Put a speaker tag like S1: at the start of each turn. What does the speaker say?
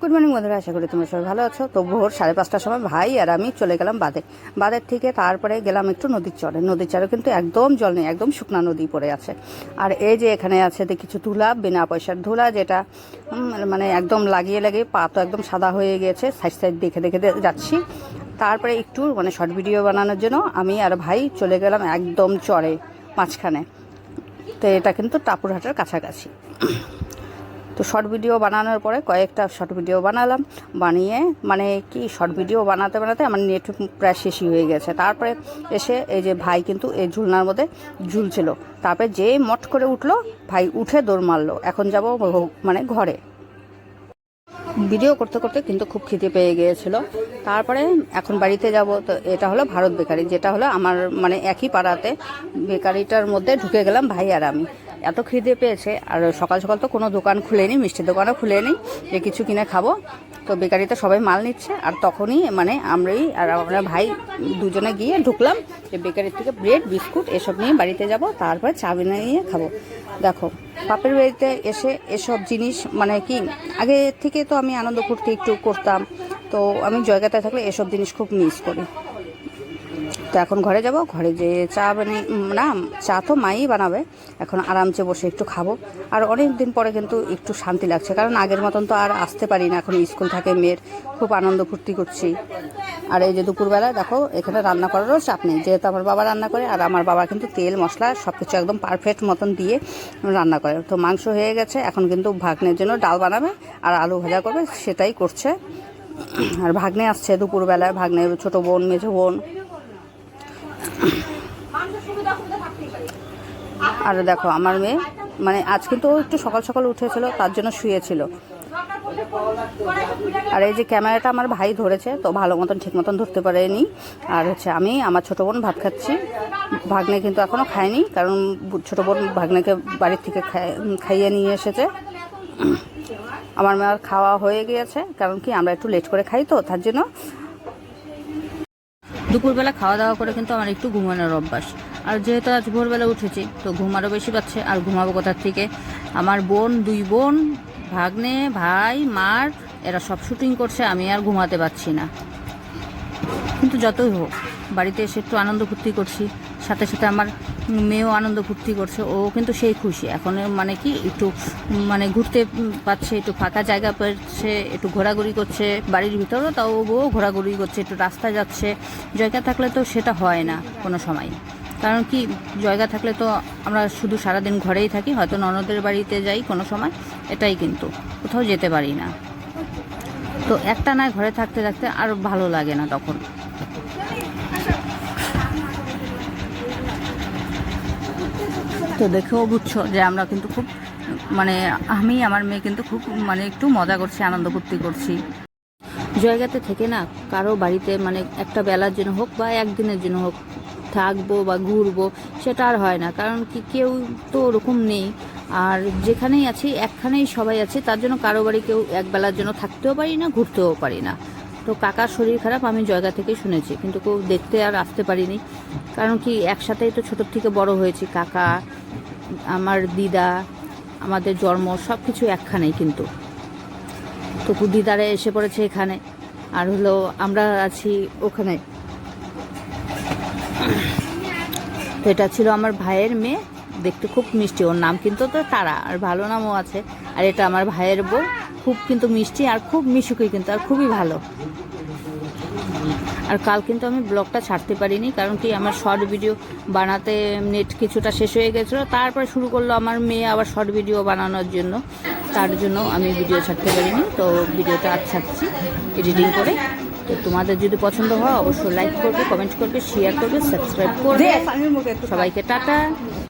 S1: Good morning বন্ধুরা, আশা করি তোমরা সবাই ভালো আছো। তো ভোর সাড়ে পাঁচটার সময় ভাই আর আমি চলে গেলাম বাদে বাদের থেকে তারপরে গেলাম একটু নদীর চরে। নদীর চরে কিন্তু একদম জল নেই, একদম শুকনা নদী পড়ে আছে। আর এই যে এখানে আছে কিছু ধুলা, বিনা পয়সার ধুলা যেটা মানে একদম লাগিয়ে লাগিয়ে পা তো একদম সাদা হয়ে গিয়েছে সাইড সাইড দেখে দেখে যাচ্ছি। তারপরে একটু মানে শর্ট ভিডিও বানানোর জন্য আমি আর ভাই চলে গেলাম একদম চরে, মাঝখানে। তো এটা কিন্তু টাপুরহাটের কাছাকাছি। তো শর্ট ভিডিও বানানোর পরে কয়েকটা শর্ট ভিডিও বানালাম। বানিয়ে মানে কি শর্ট ভিডিও বানাতে বানাতে আমার নেট প্রায় শেষই হয়ে গেছে। তারপরে এসে এই যে ভাই কিন্তু এই ঝুলনার মধ্যে ঝুলছিল। তারপরে যে মট করে উঠল, ভাই উঠে দৌড় মারলো। এখন যাব মানে ঘরে। ভিডিও করতে করতে কিন্তু খুব খিদে পেয়ে গিয়েছিল। তারপরে এখন বাড়িতে যাব তো এটা হলো ভারত বেকারি, যেটা হলো আমার মানে একই পাড়াতে বেকারিটার মধ্যে ঢুকে গেলাম ভাই আর আমি। এত খিদে পেয়েছে। আর সকাল সকাল তো কোনো দোকান খুলেনি, মিষ্টির দোকানও খুলেনি যে কিছু কিনে খাব। তো বেকারিতে সবাই মাল নিচ্ছে আর তখনই মানে আমরাই আর আমরা ভাই দুজনে গিয়ে ঢুকলাম যে বেকারির থেকে ব্রেড, বিস্কুট এসব নিয়ে বাড়িতে যাব, তারপরে চা নিয়ে খাব। দেখো, বাপের বাড়িতে এসে এসব জিনিস মানে কি, আগে থেকে তো আমি আনন্দ করতে একটু করতাম। তো আমি জয়গাতে থাকলে এসব জিনিস খুব মিস করি। তো এখন ঘরে যাব, ঘরে যে চা বানিয়ে না, চা তো মাই বানাবে। এখন আরামসে বসে একটু খাব। আর অনেক দিন পরে কিন্তু একটু শান্তি লাগছে, কারণ আগের মতন তো আর আসতে পারি না। এখন স্কুল থাকে, মেয়ের খুব আনন্দ ফুর্তি করছি। আর এই যে দুপুরবেলায় দেখো, এখানে রান্না করারও চাপ নেই। যেহেতু আমার বাবা রান্না করে, আর আমার বাবা কিন্তু তেল, মশলা সব কিছু একদম পারফেক্ট মতন দিয়ে রান্না করে। তো মাংস হয়ে গেছে, এখন কিন্তু ভাগ্নের জন্য ডাল বানাবে, আর আলু ভাজা করবে, সেটাই করছে। আর ভাগ্নে আসছে দুপুরবেলায় ভাগ্নে ছোটো বোন, মেঝো বোন। আর দেখো, আমার মেয়ে মানে আজ কিন্তু ও একটু সকাল সকাল উঠেছিল, তার জন্য শুয়েছিল। আর এই যে ক্যামেরাটা আমার ভাই ধরেছে, তো ভালো মতন, ঠিক মতন ধরতে পারেনি। আর হচ্ছে আমি, আমার ছোটো বোন ভাত খাচ্ছি। ভাগ্নে কিন্তু এখনও খায়নি, কারণ ছোটো বোন ভাগ্নেকে বাড়ির থেকে খাই- খাইয়ে নিয়ে এসেছে। আমার মেয়ের খাওয়া হয়ে গিয়েছে, কারণ কি, আমরা একটু লেট করে খাই তো, তার জন্য দুপুরবেলা খাওয়া দাওয়া করে কিন্তু আমার একটু ঘুমানোর অভ্যাস। আর যেহেতু আজ ভোরবেলা উঠেছি, তো ঘুম আরও বেশি পাচ্ছে, আর ঘুমাবো কোথার থেকে? আমার বোন, দুই বোন, ভাগ্নে, ভাই, মার, এরা সব শুটিং করছে, আমি আর ঘুমাতে পারছি না। কিন্তু যতই হোক বাড়িতে এসে একটু আনন্দ ফুর্তি করছি। সাথে সাথে আমার মেয়েও আনন্দ ফুর্তি করছে, ও কিন্তু সেই খুশি। এখন মানে কি, একটু মানে ঘুরতে পাচ্ছে, একটু ফাঁকা জায়গা পাচ্ছে, একটু ঘোরাঘুরি করছে বাড়ির ভিতরেও, তাও ও ঘোরাঘুরি করছে, একটু রাস্তায় যাচ্ছে। জায়গা থাকলে তো সেটা হয় না কোনো সময়। কারণ কি, জায়গা থাকলে তো আমরা শুধু সারাদিন ঘরেই থাকি, হয়তো ননদের বাড়িতে যাই কোনো সময়, এটাই কিন্তু। কোথাও যেতে পারি না। তো একটা নয় ঘরে থাকতে থাকতে আর ভালো লাগে না তখন। তো দেখেও বুঝছ যে আমরা কিন্তু খুব মানে আমি, আমার মেয়ে কিন্তু খুব মানে একটু মজা করছি, আনন্দ ফুর্তি করছি। জায়গাতে থেকে না, কারও বাড়িতে মানে একটা বেলার জন্য হোক বা একদিনের জন্য হোক থাকব বা ঘুরবো, সেটা আর হয় না। কারণ কি, কেউ তো ওরকম নেই। আর যেখানেই আছি, একখানেই সবাই আছে, তার জন্য কারও বাড়ি কেউ এক বেলার জন্য থাকতেও পারি না, ঘুরতেও পারি না। তো কাকার শরীর খারাপ, আমি জায়গা থেকেই শুনেছি, কিন্তু কেউ দেখতে আর আসতে পারিনি। কারণ কি, একসাথেই তো ছোটোর থেকে বড় হয়েছি, কাকা আমার দিদা, আমাদের জন্ম সব কিছু একখানেই কিন্তু। তো দিদারে এসে পড়েছে এখানে। আর হলো আমরা আছি ওখানে। তো এটা ছিল আমার ভাইয়ের মেয়ে। দেখতে খুব মিষ্টি। ওর নাম কিন্তু তো তারা। আর ভালো নামও আছে। আর এটা আমার ভাইয়ের বউ খুব কিন্তু মিষ্টি আর খুব মিশুকি কিন্তু আর খুবই ভালো। আর কাল কিন্তু আমি ব্লগটা ছাড়তে পারিনি কারণ কি আমার শর্ট ভিডিও বানাতে নেট কিছুটা শেষ হয়ে গেছিল। তারপরে শুরু করল আমার মেয়ে আবার শর্ট ভিডিও বানানোর জন্য। তার জন্য আমি ভিডিও ছাড়তে পারিনি তো ভিডিওটা আজ ছাড়ছি এডিটিং করে। তো তোমাদের যদি পছন্দ হয় অবশ্যই লাইক করবে কমেন্ট করবে শেয়ার করবে সাবস্ক্রাইব করবে। সবাইকে টাটা।